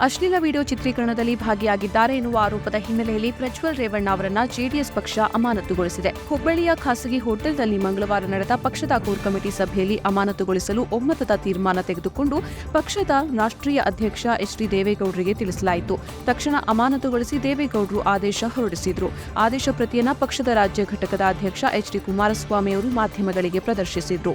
ಅಶ್ಲೀಲ ವಿಡಿಯೋ ಚಿತ್ರೀಕರಣದಲ್ಲಿ ಭಾಗಿಯಾಗಿದ್ದಾರೆ ಎನ್ನುವ ಆರೋಪದ ಹಿನ್ನೆಲೆಯಲ್ಲಿ ಪ್ರಜ್ವಲ್ ರೇವಣ್ಣ ಅವರನ್ನ ಜೆಡಿಎಸ್ ಪಕ್ಷ ಅಮಾನತುಗೊಳಿಸಿದೆ. ಹುಬ್ಬಳ್ಳಿಯ ಖಾಸಗಿ ಹೋಟೆಲ್ನಲ್ಲಿ ಮಂಗಳವಾರ ನಡೆದ ಪಕ್ಷದ ಕೋರ್ ಕಮಿಟಿ ಸಭೆಯಲ್ಲಿ ಅಮಾನತುಗೊಳಿಸಲು ಒಮ್ಮತದ ತೀರ್ಮಾನ ತೆಗೆದುಕೊಂಡು ಪಕ್ಷದ ರಾಷ್ಟ್ರೀಯ ಅಧ್ಯಕ್ಷ ಎಚ್ ಡಿ ದೇವೇಗೌಡರಿಗೆ ತಿಳಿಸಲಾಯಿತು. ತಕ್ಷಣ ಅಮಾನತುಗೊಳಿಸಿ ದೇವೇಗೌಡರು ಆದೇಶ ಹೊರಡಿಸಿದ್ರು. ಆದೇಶ ಪ್ರತಿಯನ್ನ ಪಕ್ಷದ ರಾಜ್ಯ ಘಟಕದ ಅಧ್ಯಕ್ಷ ಎಚ್ ಡಿ ಕುಮಾರಸ್ವಾಮಿ ಅವರು ಮಾಧ್ಯಮಗಳಿಗೆ ಪ್ರದರ್ಶಿಸಿದ್ರು.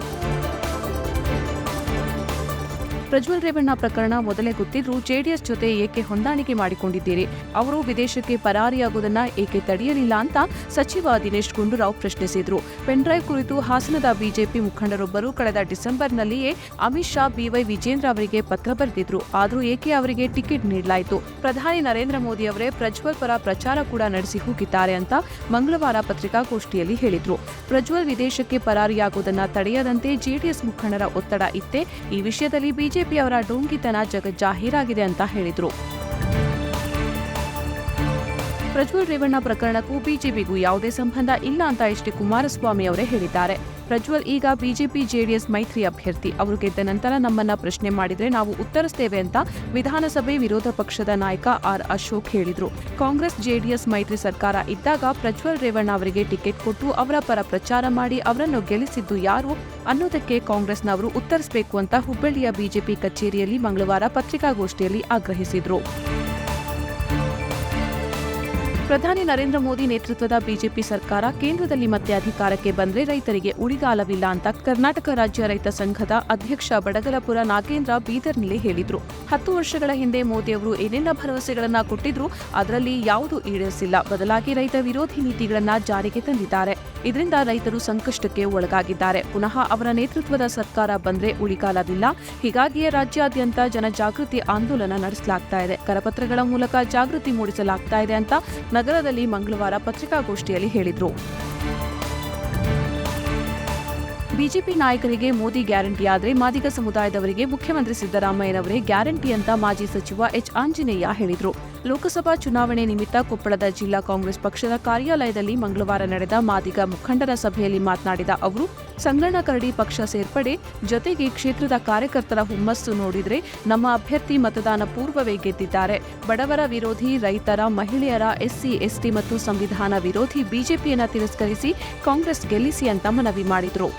ಪ್ರಜ್ವಲ್ ರೇವಣ್ಣ ಪ್ರಕರಣ ಮೊದಲೇ ಗೊತ್ತಿದ್ರೂ ಜೆಡಿಎಸ್ ಜೊತೆ ಏಕೆ ಹೊಂದಾಣಿಕೆ ಮಾಡಿಕೊಂಡಿದ್ದೀರಿ? ಅವರು ವಿದೇಶಕ್ಕೆ ಪರಾರಿಯಾಗುವುದನ್ನ ಏಕೆ ತಡೆಯಲಿಲ್ಲ ಅಂತ ಸಚಿವ ದಿನೇಶ್ ಗುಂಡೂರಾವ್ ಪ್ರಶ್ನಿಸಿದ್ರು. ಪೆನ್ಡ್ರೈವ್ ಕುರಿತು ಹಾಸನದ ಬಿಜೆಪಿ ಮುಖಂಡರೊಬ್ಬರು ಕಳೆದ ಡಿಸೆಂಬರ್ನಲ್ಲಿಯೇ ಅಮಿತ್ ಶಾ ಬಿವೈ ವಿಜೇಂದ್ರ ಅವರಿಗೆ ಪತ್ರ ಬರೆದಿದ್ರು. ಆದರೂ ಏಕೆ ಅವರಿಗೆ ಟಿಕೆಟ್ ನೀಡಲಾಯಿತು? ಪ್ರಧಾನಿ ನರೇಂದ್ರ ಮೋದಿ ಅವರೇ ಪ್ರಜ್ವಲ್ ಪರ ಪ್ರಚಾರ ಕೂಡ ನಡೆಸಿ ಹೋಗಿದ್ದಾರೆ ಅಂತ ಮಂಗಳವಾರ ಪತ್ರಿಕಾಗೋಷ್ಠಿಯಲ್ಲಿ ಹೇಳಿದ್ರು. ಪ್ರಜ್ವಲ್ ವಿದೇಶಕ್ಕೆ ಪರಾರಿಯಾಗುವುದನ್ನ ತಡೆಯದಂತೆ ಜೆಡಿಎಸ್ ಮುಖಂಡರ ಒತ್ತಡ ಇತ್ತೇ. ಈ ವಿಷಯದಲ್ಲಿ ಬಿಜೆಪಿಯವರ ಡೋಂಗಿತನ ಜಗಜ್ಜಾಹೀರಾಗಿದೆ ಅಂತ ಹೇಳಿದ್ರು. ಪ್ರಜ್ವಲ್ ರೇವಣ್ಣ ಪ್ರಕರಣಕ್ಕೂ ಬಿಜೆಪಿಗೂ ಯಾವುದೇ ಸಂಬಂಧ ಇಲ್ಲ ಅಂತ ಎಚ್ ಡಿ ಕುಮಾರಸ್ವಾಮಿ ಅವರೇ ಹೇಳಿದ್ದಾರೆ. ಪ್ರಜ್ವಲ್ ಈಗ ಬಿಜೆಪಿ, ಜೆಡಿಎಸ್ ಮೈತ್ರಿ ಅಭ್ಯರ್ಥಿ. ಅವರು ಗೆದ್ದ ನಂತರ ನಮ್ಮನ್ನ ಪ್ರಶ್ನೆ ಮಾಡಿದ್ರೆ ನಾವು ಉತ್ತರಿಸ್ತೇವೆ ಅಂತ ವಿಧಾನಸಭೆ ವಿರೋಧ ಪಕ್ಷದ ನಾಯಕ ಆರ್ ಅಶೋಕ್ ಹೇಳಿದ್ರು. ಕಾಂಗ್ರೆಸ್, ಜೆಡಿಎಸ್ ಮೈತ್ರಿ ಸರ್ಕಾರ ಇದ್ದಾಗ ಪ್ರಜ್ವಲ್ ರೇವಣ್ಣ ಅವರಿಗೆ ಟಿಕೆಟ್ ಕೊಟ್ಟು ಅವರ ಪರ ಪ್ರಚಾರ ಮಾಡಿ ಅವರನ್ನು ಗೆಲ್ಲಿಸಿದ್ದು ಯಾರು ಅನ್ನೋದಕ್ಕೆ ಕಾಂಗ್ರೆಸ್ನವರು ಉತ್ತರಿಸಬೇಕು ಅಂತ ಹುಬ್ಬಳ್ಳಿಯ ಬಿಜೆಪಿ ಕಚೇರಿಯಲ್ಲಿ ಮಂಗಳವಾರ ಪತ್ರಿಕಾಗೋಷ್ಠಿಯಲ್ಲಿ ಆಗ್ರಹಿಸಿದ್ರು. ಪ್ರಧಾನಿ ನರೇಂದ್ರ ಮೋದಿ ನೇತೃತ್ವದ ಬಿಜೆಪಿ ಸರ್ಕಾರ ಕೇಂದ್ರದಲ್ಲಿ ಮತ್ತೆ ಅಧಿಕಾರಕ್ಕೆ ಬಂದರೆ ರೈತರಿಗೆ ಉಳಿಗಾಲವಿಲ್ಲ ಅಂತ ಕರ್ನಾಟಕ ರಾಜ್ಯ ರೈತ ಸಂಘದ ಅಧ್ಯಕ್ಷ ಬಡಗಲಪುರ ನಾಗೇಂದ್ರ ಬೀದರ್ನಲ್ಲಿ ಹೇಳಿದ್ರು. ಹತ್ತು ವರ್ಷಗಳ ಹಿಂದೆ ಮೋದಿ ಅವರು ಏನೆಲ್ಲ ಭರವಸೆಗಳನ್ನು ಕೊಟ್ಟಿದ್ರು ಅದರಲ್ಲಿ ಯಾವುದೂ ಈಡೇರಿಸಿಲ್ಲ. ಬದಲಾಗಿ ರೈತ ವಿರೋಧಿ ನೀತಿಗಳನ್ನು ಜಾರಿಗೆ ತಂದಿದ್ದಾರೆ. ಇದರಿಂದ ರೈತರು ಸಂಕಷ್ಟಕ್ಕೆ ಒಳಗಾಗಿದ್ದಾರೆ. ಪುನಃ ಅವರ ನೇತೃತ್ವದ ಸರ್ಕಾರ ಬಂದ್ರೆ ಉಳಿಗಾಲವಿಲ್ಲ. ಹೀಗಾಗಿಯೇ ರಾಜ್ಯಾದ್ಯಂತ ಜನಜಾಗೃತಿ ಆಂದೋಲನ ನಡೆಸಲಾಗ್ತಾ ಇದೆ. ಕರಪತ್ರಗಳ ಮೂಲಕ ಜಾಗೃತಿ ಮೂಡಿಸಲಾಗ್ತಾ ಇದೆ ಅಂತ ನಗರದಲ್ಲಿ ಮಂಗಳವಾರ ಪತ್ರಿಕಾಗೋಷ್ಠಿಯಲ್ಲಿ ಹೇಳಿದರು. ಬಿಜೆಪಿ ನಾಯಕರಿಗೆ ಮೋದಿ ಗ್ಯಾರಂಟಿ ಆದರೆ ಮಾದಿಗ ಸಮುದಾಯದವರಿಗೆ ಮುಖ್ಯಮಂತ್ರಿ ಸಿದ್ದರಾಮಯ್ಯನವರೇ ಗ್ಯಾರಂಟಿ ಅಂತ ಮಾಜಿ ಸಚಿವ ಎಚ್ ಆಂಜನೇಯ ಹೇಳಿದರು. ಲೋಕಸಭಾ ಚುನಾವಣೆ ನಿಮಿತ್ತ ಕೊಪ್ಪಳದ ಜಿಲ್ಲಾ ಕಾಂಗ್ರೆಸ್ ಪಕ್ಷದ ಕಾರ್ಯಾಲಯದಲ್ಲಿ ಮಂಗಳವಾರ ನಡೆದ ಮಾದಿಗ ಮುಖಂಡರ ಸಭೆಯಲ್ಲಿ ಮಾತನಾಡಿದ ಅವರು, ಸಂಗಣ್ಣ ಕರಡಿ ಪಕ್ಷ ಸೇರ್ಪಡೆ, ಜೊತೆಗೆ ಕ್ಷೇತ್ರದ ಕಾರ್ಯಕರ್ತರ ಹುಮ್ಮಸ್ಸು ನೋಡಿದರೆ ನಮ್ಮ ಅಭ್ಯರ್ಥಿ ಮತದಾನ ಪೂರ್ವವೇ ಗೆದ್ದಿದ್ದಾರೆ. ಬಡವರ ವಿರೋಧಿ, ರೈತರ, ಮಹಿಳೆಯರ ಎಸ್ಸಿ, ಎಸ್ಟಿ ಮತ್ತು ಸಂವಿಧಾನ ವಿರೋಧಿ ಬಿಜೆಪಿಯನ್ನು ತಿರಸ್ಕರಿಸಿ ಕಾಂಗ್ರೆಸ್ ಗೆಲ್ಲಿಸಿ ಅಂತ ಮನವಿ ಮಾಡಿದರು.